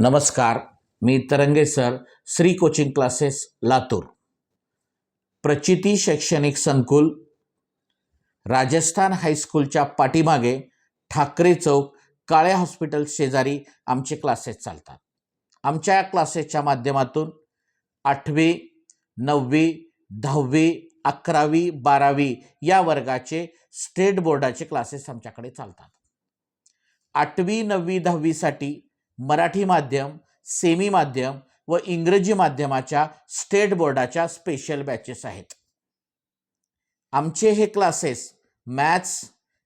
नमस्कार मी Tarange sir Shri coaching classes Latur. Prachiti शैक्षणिक संकुल राजस्थान हायस्कूलच्या पाठीमागे ठाकरे चौक काळे हॉस्पिटल शेजारी आमचे क्लासेस चालतात. आमच्या या क्लासेसच्या माध्यमातून आठवी नववी दहावी अकरावी बारावी या वर्गाचे स्टेट बोर्डाचे क्लासेस आमच्याकडे चालतात. आठवी नववी दहावीसाठी मराठी माध्यम सेमी माध्यम व इंग्रजी माध्यमाच्या स्टेट बोर्डाच्या स्पेशल बॅचेस आहेत. आमचे हे क्लासेस मॅथ्स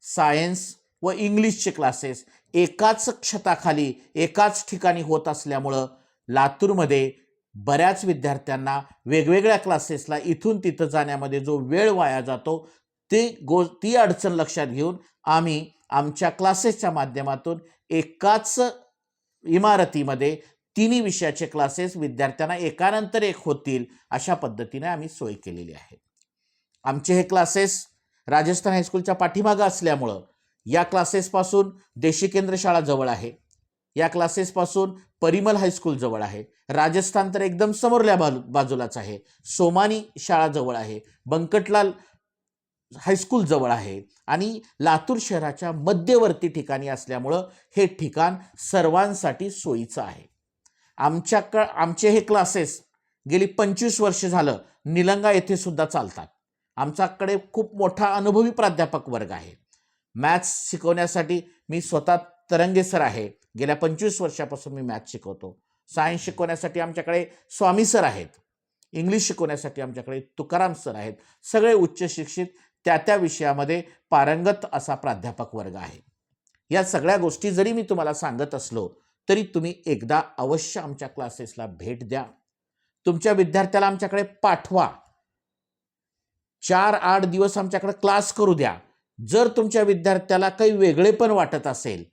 सायन्स व इंग्लिशचे क्लासेस एकाच क्षताखाली एकाच ठिकाणी होत असल्यामुळं लातूरमध्ये बऱ्याच विद्यार्थ्यांना वेगवेगळ्या क्लासेसला इथून तिथं जाण्यामध्ये जो वेळ वाया जातो ती गो ती अडचण लक्षात घेऊन आम्ही आमच्या क्लासेसच्या माध्यमातून एकाच इमारतीमध्ये तिन्ही विषयाचे क्लासेस विद्यार्थ्यांना एकानंतर एक होतील अशा पद्धतीने आम्ही सोय केलेली आहे. आमचे हे क्लासेस राजस्थान हायस्कूलच्या पाठीमागं असल्यामुळं या क्लासेसपासून देशी केंद्र शाळा जवळ आहे. या क्लासेसपासून परिमल हायस्कूल जवळ आहे. राजस्थान तर एकदम समोरल्या बाजू बाजूलाच आहे. सोमानी शाळा जवळ आहे. बंकटलाल हायस्कूल जवळ आहे आणि लातूर शहराच्या मध्यवर्ती ठिकाणी असल्यामुळं हे ठिकाण सर्वांसाठी सोयीचं आहे. आमच्याक आमचे हे क्लासेस गेली पंचवीस वर्ष झालं निलंगा येथे सुद्धा चालतात. आमच्याकडे खूप मोठा अनुभवी प्राध्यापक वर्ग आहे. मॅथ्स शिकवण्यासाठी मी स्वतः तरंगे सर आहे. गेल्या पंचवीस वर्षापासून मी मॅथ्स शिकवतो. सायन्स शिकवण्यासाठी आमच्याकडे स्वामी सर आहेत. इंग्लिश शिकवण्यासाठी आमच्याकडे तुकाराम सर आहेत. सगळे उच्च शिक्षित त्या त्या विषयामध्ये पारंगत असा प्राध्यापक वर्ग आहे. या सगळ्या गोष्टी जरी मी तुम्हाला सांगत असलो तरी तुम्ही एकदा अवश्य आमच्या क्लासेसला भेट द्या. तुमच्या विद्यार्थ्याला आमच्याकडे पाठवा. चार आठ दिवस आमच्याकडे क्लास करू द्या. जर तुमच्या विद्यार्थ्याला काही वेगळेपण वाटत असेल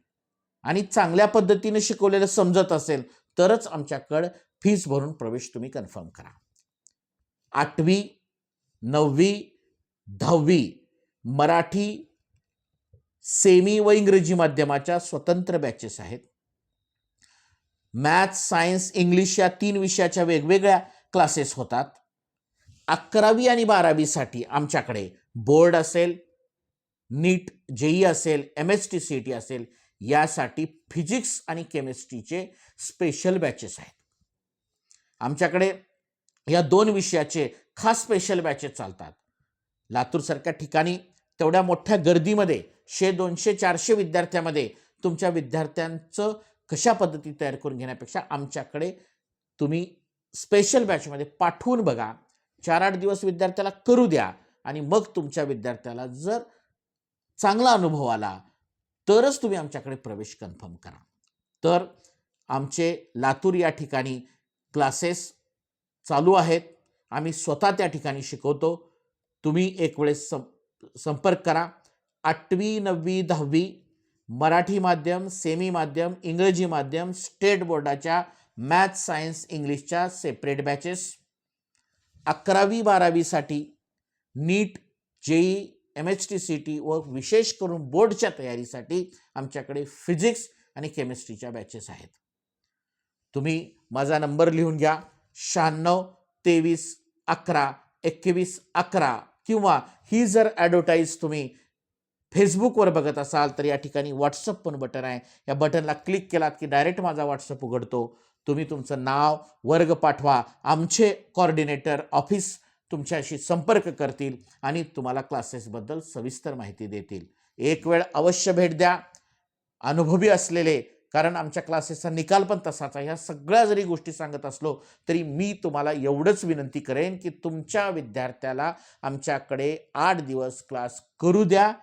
आणि चांगल्या पद्धतीने शिकवलेलं समजत असेल तरच आमच्याकडं फीस भरून प्रवेश तुम्ही कन्फर्म करा. आठवी नववी दहावी मराठी सेमी व इंग्रजी माध्यमाच्या स्वतंत्र बॅचेस आहेत. मॅथ्स सायन्स इंग्लिश या तीन विषयाच्या वेगवेगळ्या क्लासेस होतात. अकरावी आणि बारावीसाठी आमच्याकडे बोर्ड असेल नीट जेई असेल M S T C T असेल यासाठी फिजिक्स आणि केमिस्ट्रीचे स्पेशल बॅचेस आहेत. आमच्याकडे या दोन विषयाचे खास स्पेशल बॅचेस चालतात. लातूरसारख्या ठिकाणी तेवढ्या मोठ्या गर्दीमध्ये शे दोनशे चारशे विद्यार्थ्यामध्ये तुमच्या विद्यार्थ्यांचं कशा पद्धती तयार करून घेण्यापेक्षा आमच्याकडे तुम्ही स्पेशल बॅचमध्ये पाठवून बघा. चार आठ दिवस विद्यार्थ्याला करू द्या आणि मग तुमच्या विद्यार्थ्याला जर चांगला अनुभव आला तरच तुम्ही आमच्याकडे प्रवेश कन्फर्म करा. तर आमचे लातूर या ठिकाणी क्लासेस चालू आहेत. आम्ही स्वतः त्या ठिकाणी शिकवतो. तुम्ही एक वेळेस सं संपर्क करा. आठवी नववी दहावी मराठी माध्यम सेमी माध्यम इंग्रजी माध्यम स्टेट बोर्डाच्या मॅथ्स सायन्स इंग्लिशच्या सेपरेट बॅचेस. अकरावी बारावीसाठी NEET JEE M H T C T व विशेष करून बोर्डच्या तयारीसाठी आमच्याकडे फिजिक्स आणि केमिस्ट्रीच्या बॅचेस आहेत. तुम्ही माझा नंबर लिहून घ्या. शहाण्णव तेवीस अकरा एकवीस अकरा. किंवा ही जर ॲडव्हर्टाईज तुम्ही फेसबुकवर बघत असाल तर या ठिकाणी व्हॉट्सअप पण बटन आहे. या बटनला क्लिक केलात की डायरेक्ट माझा व्हॉट्सअप उघडतो. तुम्ही तुमचं नाव वर्ग पाठवा. आमचे कॉर्डिनेटर ऑफिस तुमच्याशी संपर्क करतील आणि तुम्हाला क्लासेसबद्दल सविस्तर माहिती देतील. एक वेळ अवश्य भेट द्या. अनुभवी असलेले कारण आमच्या क्लासेसचा निकाल पण तसाच आहे. ह्या सगळ्या जरी गोष्टी सांगत असलो तरी मी तुम्हाला एवढंच विनंती करेन की तुमच्या विद्यार्थ्याला आमच्याकडे आठ दिवस क्लास करू द्या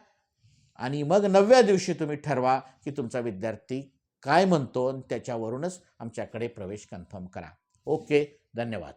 आणि मग नवव्या दिवशी तुम्ही ठरवा की तुमचा विद्यार्थी काय म्हणतो आणि त्याच्यावरूनच आमच्याकडे प्रवेश कन्फर्म करा. ओके धन्यवाद.